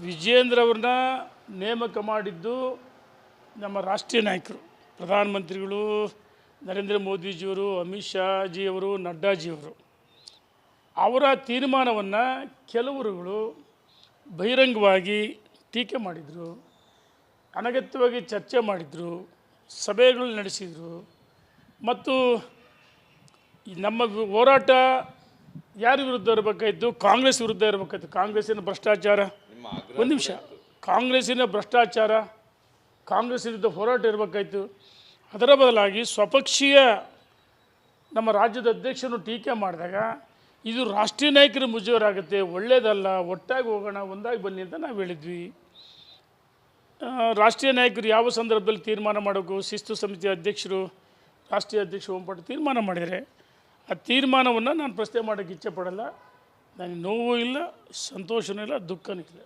ವಿಜೇಂದ್ರ ಅವ್ರನ್ನ ನೇಮಕ ಮಾಡಿದ್ದು ನಮ್ಮ ರಾಷ್ಟ್ರೀಯ ನಾಯಕರು, ಪ್ರಧಾನಮಂತ್ರಿಗಳು ನರೇಂದ್ರ ಮೋದಿಜಿಯವರು, ಅಮಿತ್ ಶಾಜಿಯವರು, ನಡ್ಡಾಜಿಯವರು. ಅವರ ತೀರ್ಮಾನವನ್ನು ಕೆಲವರುಗಳು ಬಹಿರಂಗವಾಗಿ ಟೀಕೆ ಮಾಡಿದರು, ಅನಗತ್ಯವಾಗಿ ಚರ್ಚೆ ಮಾಡಿದರು ಸಭೆಗಳು ನಡೆಸಿದರು. ಮತ್ತು ನಮ್ಮ ಹೋರಾಟ ಯಾರ ವಿರುದ್ಧ ಇರಬೇಕಾಯಿತು? ಕಾಂಗ್ರೆಸ್ ವಿರುದ್ಧ ಇರಬೇಕಾಯ್ತು? ಕಾಂಗ್ರೆಸ್ಸಿನ ಭ್ರಷ್ಟಾಚಾರ ಒಂದು ನಿಮಿಷ. ಕಾಂಗ್ರೆಸ್ಸಿನ ಭ್ರಷ್ಟಾಚಾರ ಕಾಂಗ್ರೆಸ್ ವಿರುದ್ಧ ಹೋರಾಟ ಇರಬೇಕಾಯ್ತು. ಅದರ ಬದಲಾಗಿ ಸ್ವಪಕ್ಷೀಯ ನಮ್ಮ ರಾಜ್ಯದ ಅಧ್ಯಕ್ಷರು ಟೀಕೆ ಮಾಡಿದಾಗ ಇದು ರಾಷ್ಟ್ರೀಯ ನಾಯಕರ ಮುಜುಗರಾಗುತ್ತೆ ಒಳ್ಳೆಯದಲ್ಲ ಒಟ್ಟಾಗಿ ಹೋಗೋಣ, ಒಂದಾಗಿ ಬನ್ನಿ ಅಂತ ನಾವು ಹೇಳಿದ್ವಿ. ರಾಷ್ಟ್ರೀಯ ನಾಯಕರು ಯಾವ ಸಂದರ್ಭದಲ್ಲಿ ತೀರ್ಮಾನ ಮಾಡಬೇಕು ಶಿಸ್ತು ಸಮಿತಿ ಅಧ್ಯಕ್ಷರು, ರಾಷ್ಟ್ರೀಯ ಅಧ್ಯಕ್ಷ ಓಂಪಟ್ಟು ತೀರ್ಮಾನ ಮಾಡಿದರೆ, ಆ ತೀರ್ಮಾನವನ್ನು ನಾನು ಪ್ರಶ್ನೆ ಮಾಡೋಕ್ಕೆ ಇಚ್ಛೆ ಪಡಲ್ಲ. ನನಗೆ ನೋವು ಇಲ್ಲ ಸಂತೋಷವೂ ಇಲ್ಲ, ದುಃಖನೂ ಇಲ್ಲ.